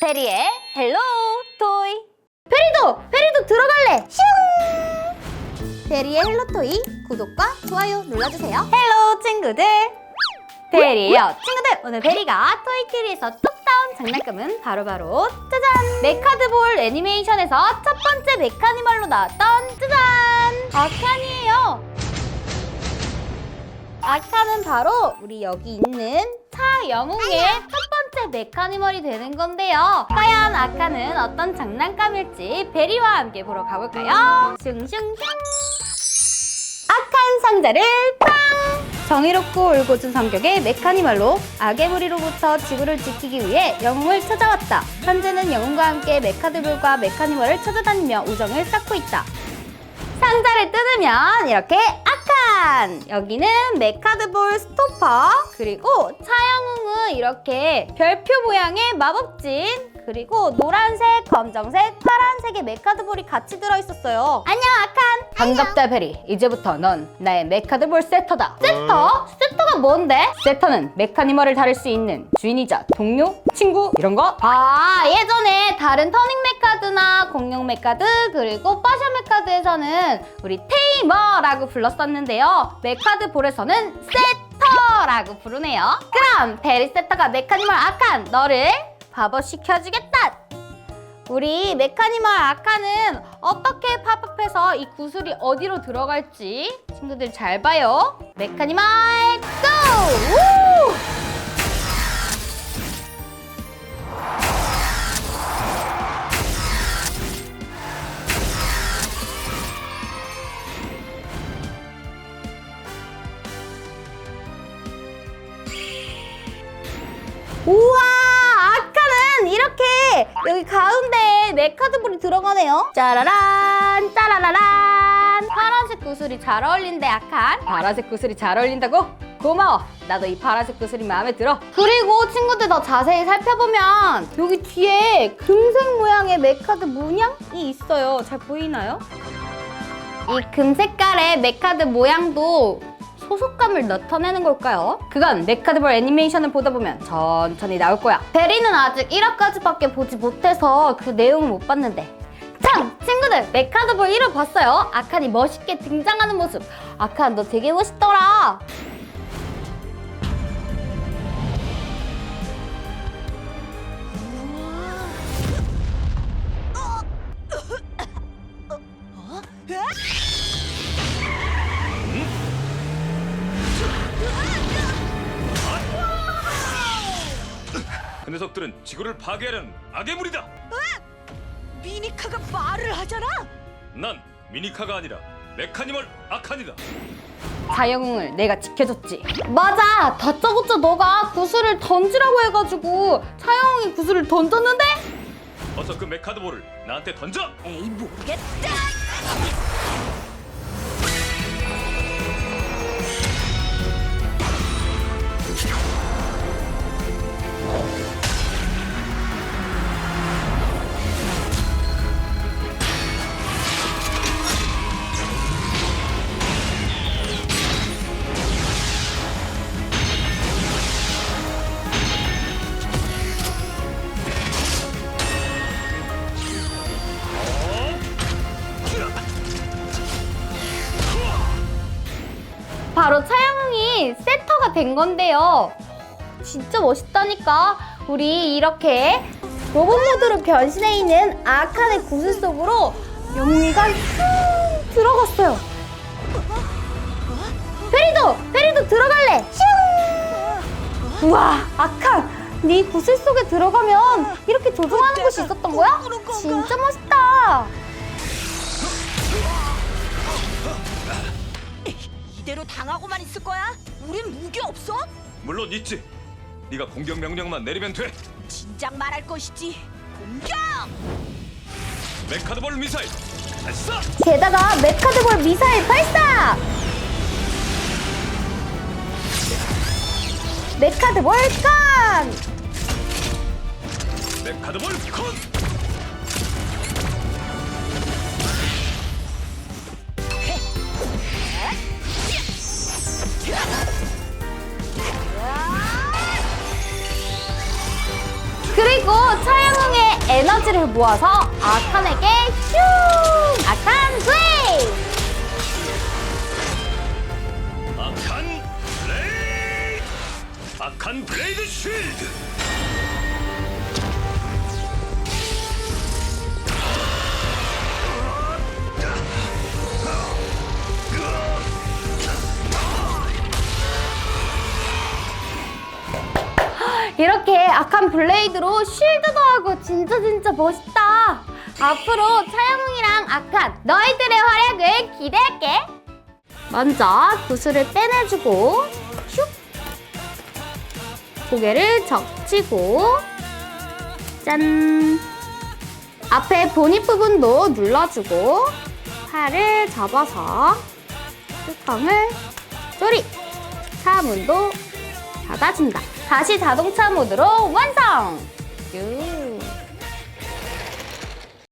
페리의 헬로 토이. 페리도! 페리도 들어갈래! 슝! 페리의 헬로 토이 구독과 좋아요 눌러주세요. 헬로 친구들. 페리요. 친구들 오늘 페리가 토이키리에서 뚝 따온 장난감은 바로 바로 짜잔. 메카드볼 애니메이션에서 첫 번째 메카니멀로 나왔던 짜잔. 아칸이에요. 아카는 바로 우리 여기 있는 차 영웅의 첫 번째 메카니멀이 되는 건데요. 과연 아카는 어떤 장난감일지 베리와 함께 보러 가볼까요? 슝슝슝! 악한 상자를 빵! 정의롭고 울고준 성격의 메카니멀로 악의 무리로부터 지구를 지키기 위해 영웅을 찾아왔다. 현재는 영웅과 함께 메카드볼과 메카니멀을 찾아다니며 우정을 쌓고 있다. 상자를 뜯으면 이렇게 아칸! 여기는 메카드볼 스토퍼 그리고 차영웅은 이렇게 별표 모양의 마법진 그리고 노란색, 검정색, 파란색의 메카드볼이 같이 들어있었어요 안녕 아칸! 반갑다 베리 이제부터 넌 나의 메카드볼 세터다 세터? 세터가 뭔데? 세터는 메카니멀을 다룰 수 있는 주인이자 동료, 친구 이런 거? 아 예전에 다른 터닝 메카드나 공룡 메카드 그리고 파샤 메카드에서는 우리 테 이머라고 불렀었는데요 메카드 볼에서는 세터라고 부르네요 그럼 베리 세터가 메카니멀 아칸 너를 바보 시켜주겠다 우리 메카니멀 아카는 어떻게 팝업해서 이 구슬이 어디로 들어갈지 친구들 잘 봐요. 메카니멀 고! 우! 우와 아까는 이렇게 여기 가운데에 메카드볼이 들어가네요. 짜라란 짜라라란. 파란색 구슬이 잘 어울린대 아칸. 파란색 구슬이 잘 어울린다고? 고마워. 나도 이 파란색 구슬이 마음에 들어. 그리고 친구들 더 자세히 살펴보면 여기 뒤에 금색 모양의 메카드 문양이 있어요. 잘 보이나요? 이 금색깔의 메카드 모양도 소속감을 나타내는 걸까요? 그건 메카드볼 애니메이션을 보다 보면 천천히 나올 거야. 베리는 아직 1화까지밖에 보지 못해서 그 내용을 못 봤는데. 참! 친구들! 메카드볼 1화 봤어요? 아칸이 멋있게 등장하는 모습. 아칸 너 되게 멋있더라. 그 녀석들은 지구를 파괴하려는 악의 무리다. 미니카가 말을 하잖아. 난 미니카가 아니라 메카니멀 아칸이다. 자영웅을 내가 지켜줬지. 맞아! 다짜고짜 너가 구슬을 던지라고 해가지고 차영웅이 구슬을 던졌는데? 어서 그 메카드볼을 나한테 던져. 에이 모르겠다. 된 건데요. 진짜 멋있다니까. 우리 이렇게 로봇 모드로 변신해 있는 아칸의 구슬 속으로 영웅이가 슝 들어갔어요. 페리도! 페리도 들어갈래! 슝! 우와, 아칸! 네 구슬 속에 들어가면 이렇게 조종하는 곳이 있었던 거야? 진짜 멋있다! 이대로 당하고만 있을 거야? 우린 무기 없어? 물론 있지. 네가 공격 명령만 내리면 돼. 진작 말할 것이지. 공격! 메카드볼 미사일 발사. 게다가 메카드볼 미사일 발사! 메카드볼 건! 메카드볼 콘. 에너지를 모아서 아칸에게 슝! 아칸 플레 악한 블레이드로 쉴드도 하고 진짜 진짜 멋있다. 앞으로 차영웅이랑 악한 너희들의 활약을 기대할게. 먼저 구슬을 빼내주고 슉 고개를 적치고 짠 앞에 보닛 부분도 눌러주고 팔을 접어서 뚜껑을 조리 차문도 닫아준다. 다시 자동차 모드로 완성! 쭉.